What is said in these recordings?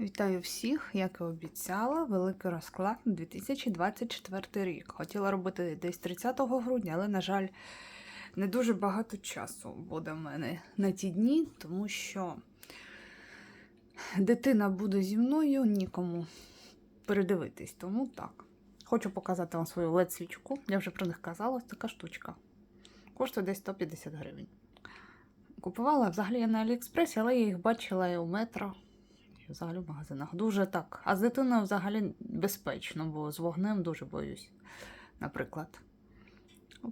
Вітаю всіх, як і обіцяла, великий розклад на 2024 рік. Хотіла робити десь 30 грудня, але, на жаль, не дуже багато часу буде в мене на ті дні, тому що дитина буде зі мною, нікому передивитись. Тому так. Хочу показати вам свою LED-свічку. Я вже про них казала, така штучка. Коштує десь 150 гривень. Купувала взагалі я на Аліекспресі, але я їх бачила і у метро взагалі в магазинах. Дуже так. А з дитиною взагалі безпечно, бо з вогнем дуже боюсь, наприклад.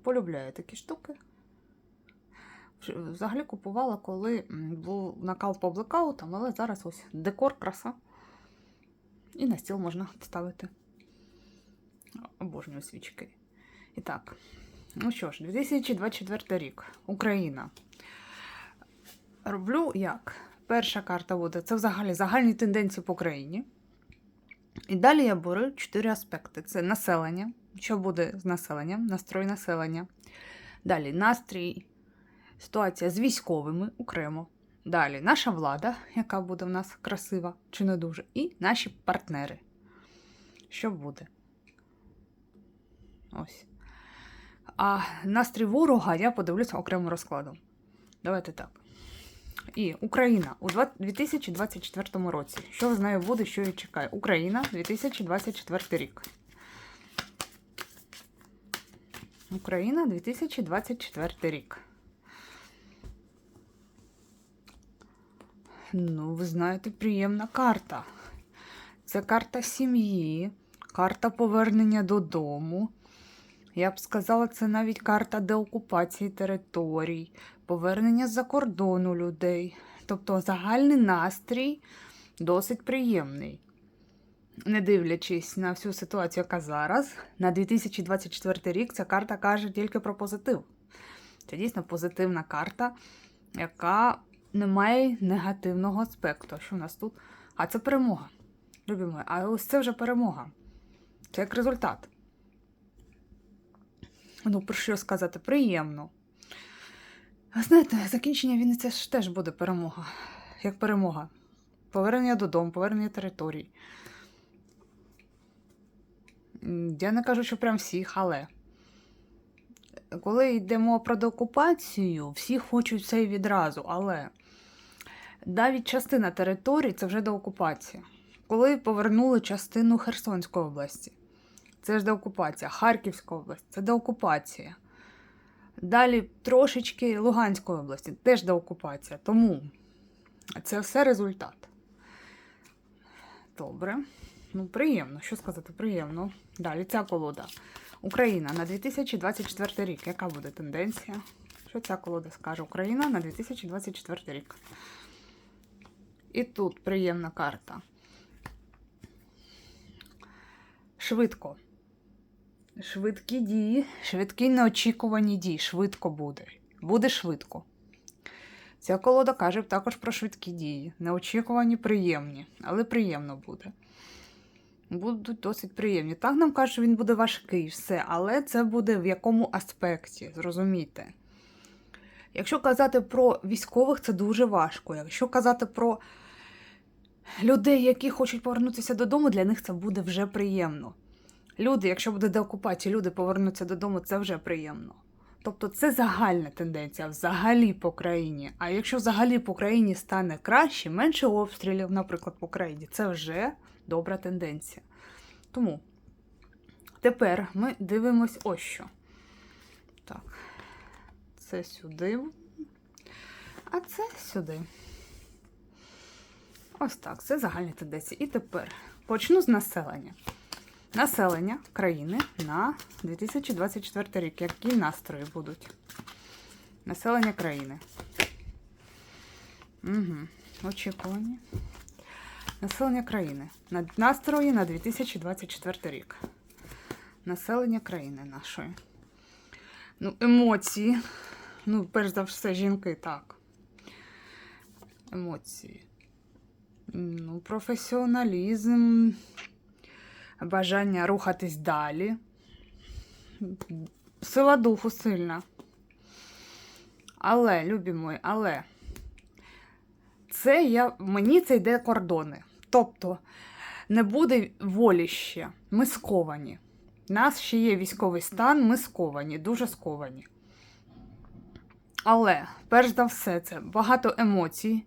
Полюбляю такі штуки. Взагалі купувала, коли був накал по блекаутам, але зараз ось декор, краса. І на стіл можна ставити. Обожнюю свічки. І так, ну що ж, 2024 рік. Україна. Роблю як? Перша карта буде це взагалі загальні тенденції по країні. І далі я беру чотири аспекти: це населення. Що буде з населенням? Настрой населення. Далі настрій, ситуація з військовими окремо. Далі наша влада, яка буде в нас красива чи не дуже, і наші партнери. Що буде? Ось. А настрій ворога я подивлюся окремим розкладом. Давайте так. І Україна у 2024 році. Що з нею буде, що її чекає? Україна 2024 рік. Україна 2024 рік. Ну, ви знаєте, приємна карта. Це карта сім'ї, карта повернення додому. Я б сказала, це навіть карта деокупації територій, повернення з-за кордону людей. Тобто загальний настрій досить приємний. Не дивлячись на всю ситуацію, яка зараз, на 2024 рік ця карта каже тільки про позитив. Це дійсно позитивна карта, яка не має негативного аспекту. Що в нас тут? А це перемога. Любі мої, а ось це вже перемога. Це як результат. Ну, про що сказати? Приємно. А Знаєте, закінчення війни це ж теж буде перемога. Як перемога. Повернення додому, повернення територій. Я не кажу, що прям всіх, але коли йдемо про деокупацію, всі хочуть і відразу, але навіть частина територій це вже деокупація. Коли повернули частину Херсонської області, це ж деокупація. Харківська область це деокупація. Далі трошечки Луганської області теж деокупація. Тому це все результат. Добре. Ну, приємно, що сказати, приємно. Далі ця колода. Україна на 2024 рік. Яка буде тенденція? Що ця колода скаже? Україна на 2024 рік. І тут приємна карта. Швидко. Швидкі дії, швидкі неочікувані дії. Швидко буде. Буде швидко. Ця колода каже також про швидкі дії. Неочікувані, приємні, але приємно буде. Будуть досить приємні. Так нам кажуть, що він буде важкий, все, але це буде в якому аспекті, зрозумійте. Якщо казати про військових, це дуже важко. Якщо казати про людей, які хочуть повернутися додому, для них це буде вже приємно. Люди, якщо буде деокупація, люди повернуться додому, це вже приємно. Тобто це загальна тенденція взагалі по країні. А якщо взагалі по країні стане краще, менше обстрілів, наприклад, по країні, це вже добра тенденція. Тому тепер ми дивимось ось що. Так, це сюди, а це сюди. Ось так, це загальні тенденції. І тепер почну з населення. Населення країни на 2024 рік. Які настрої будуть? Населення країни. Угу. Очікувані. Населення країни. Настрої на 2024 рік. Населення країни нашої. Ну, емоції. Ну, перш за все, жінки, так. Емоції. Ну, професіоналізм бажання рухатись далі. Сила духу сильна. Але, любі мої, але це я, мені це йде кордони. Тобто не буде волі ще. Ми сковані. У нас ще є військовий стан, ми сковані, дуже сковані. Але, перш за все, це багато емоцій.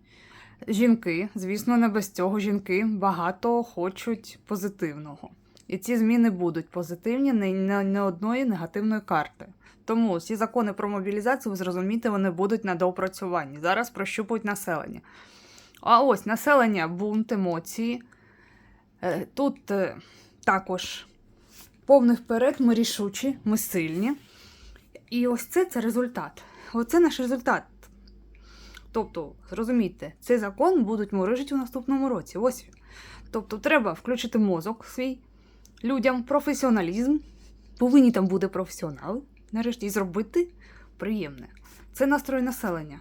Жінки, звісно, не без цього жінки багато хочуть позитивного. І ці зміни будуть позитивні, не, не, одної негативної карти. Тому ці закони про мобілізацію, ви зрозумієте, вони будуть на доопрацюванні. Зараз прощупують населення. А ось населення, бунт, емоції. Е, Тут е, також повний вперед, ми рішучі, ми сильні. І ось це це результат. Оце наш результат. Тобто, зрозумійте, цей закон будуть морожити у наступному році. Ось. Тобто, треба включити мозок свій людям, професіоналізм. Повинні там бути професіонали, нарешті, і зробити приємне. Це настрой населення.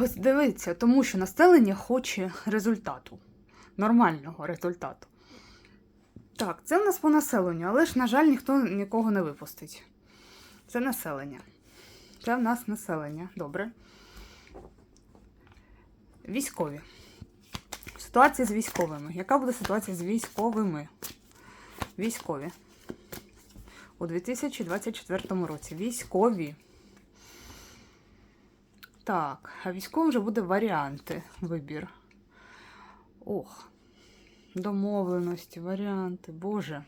Ось дивіться, тому що населення хоче результату, нормального результату. Так, це в нас по населенню, але ж, на жаль, ніхто нікого не випустить. Це населення. Це в нас населення. Добре. Військові. Ситуація з військовими. Яка буде ситуація з військовими? Військові. У 2024 році. Військові. Так, а військовим вже буде варіанти. Вибір. Ох. Домовленості, варіанти. Боже.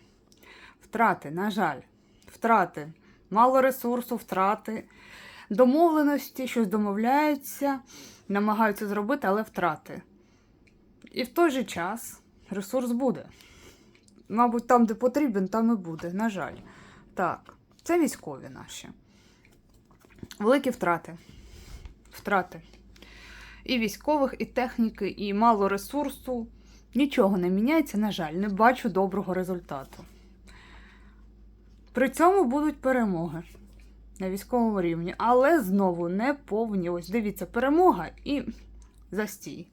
Втрати, на жаль. Втрати. Мало ресурсу, втрати. Домовленості, щось домовляються, намагаються зробити, але втрати. І в той же час ресурс буде. Мабуть, там, де потрібен, там і буде, на жаль. Так, це військові наші. Великі втрати. Втрати. І військових, і техніки, і мало ресурсу. Нічого не міняється, на жаль, не бачу доброго результату. При цьому будуть перемоги на військовому рівні, але знову не повні. Ось дивіться, перемога і застій.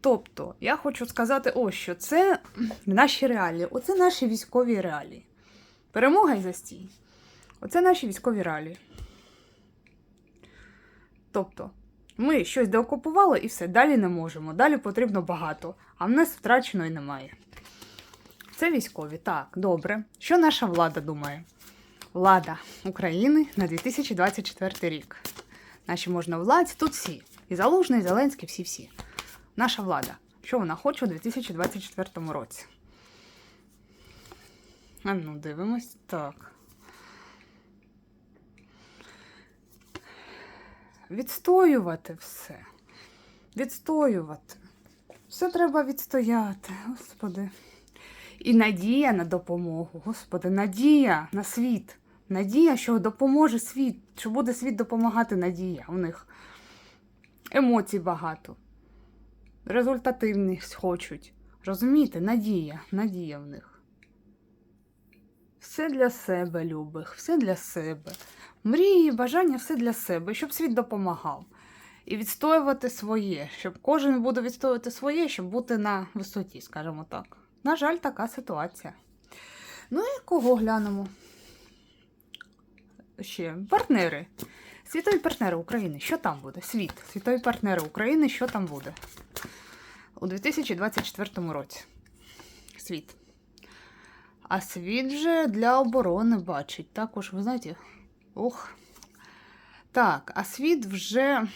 Тобто, я хочу сказати, ось що це наші реалії, оце наші військові реалії. Перемога і застій. Оце наші військові реалії. Тобто, ми щось деокупували і все, далі не можемо. Далі потрібно багато, а в нас втраченої немає. Це військові. Так, добре. Що наша влада думає? Влада України на 2024 рік. Наші можна владці, тут всі. І Залужний, і Зеленський, всі-всі. Наша влада. Що вона хоче у 2024 році? А ну, дивимось. Так. Відстоювати все. Відстоювати. Все треба відстояти, господи. І надія на допомогу, господи, надія на світ. Надія, що допоможе світ, що буде світ допомагати надія у них. Емоцій багато. Результативність хочуть. Розумієте, надія, надія в них. Все для себе, любих, все для себе. Мрії, бажання все для себе, щоб світ допомагав. І відстоювати своє, щоб кожен буде відстоювати своє, щоб бути на висоті, скажімо так. На жаль, така ситуація. Ну і кого глянемо? Ще партнери. Світові партнери України. Що там буде? Світ. Світові партнери України, що там буде? У 2024 році. Світ. А світ же для оборони бачить. Також, ви знаєте, ух. Так, а світ вже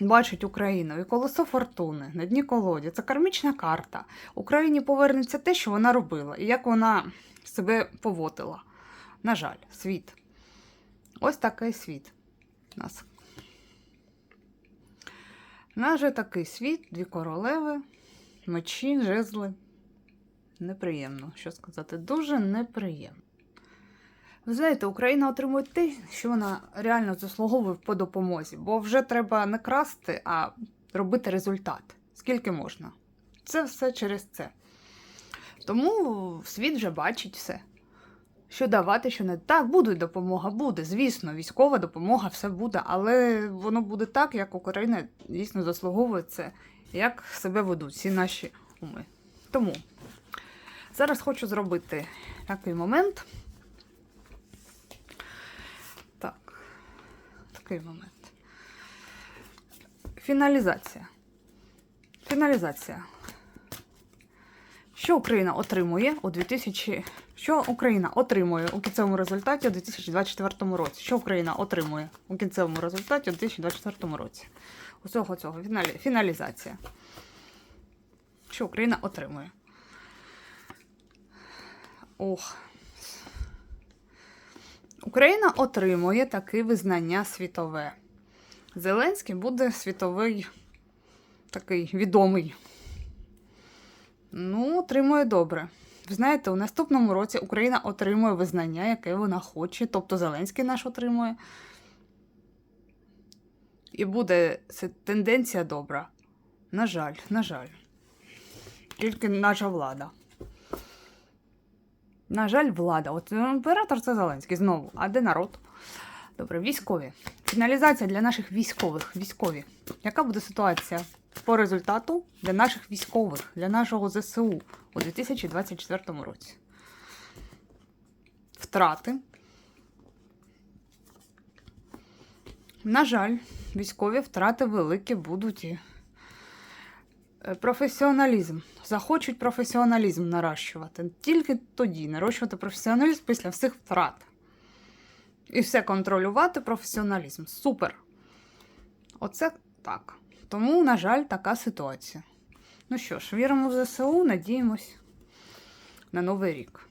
бачить Україну і колесо фортуни на дні колоді. Це кармічна карта. Україні повернеться те, що вона робила, і як вона себе поводила. На жаль, світ. Ось такий світ. Нас. У нас такий світ, дві королеви, мечі, жезли. Неприємно, що сказати, дуже неприємно. Ви знаєте, Україна отримує те, що вона реально заслуговує по допомозі, бо вже треба не красти, а робити результат. Скільки можна. Це все через це. Тому світ вже бачить все. Що давати, що не так, буде допомога, буде. Звісно, військова допомога, все буде, але воно буде так, як Україна дійсно заслуговує це, як себе ведуть всі наші уми. Тому зараз хочу зробити такий момент. Так, такий момент. Фіналізація. Фіналізація. Що Україна отримує у 2000... Що Україна отримує у кінцевому результаті у 2024 році? Що Україна отримує у кінцевому результаті у 2024 році? Усього цього фіналі... фіналізація. Що Україна отримує? Ох. Україна отримує таке визнання світове. Зеленський буде світовий такий відомий. Ну, отримує добре. Ви знаєте, у наступному році Україна отримує визнання, яке вона хоче, тобто Зеленський наш отримує. І буде це тенденція добра. На жаль, на жаль. Тільки наша влада. На жаль, влада. От імператор це Зеленський знову. А де народ? Добре, військові. Фіналізація для наших військових. Військові. Яка буде ситуація по результату для наших військових, для нашого ЗСУ у 2024 році? Втрати. На жаль, військові втрати великі будуть. Е, Професіоналізм. Захочуть професіоналізм нарощувати. Тільки тоді нарощувати професіоналізм після всіх втрат. І все контролювати професіоналізм. Супер. Оце так. Тому, на жаль, така ситуація. Ну що ж, віримо в ЗСУ, надіємось на Новий рік.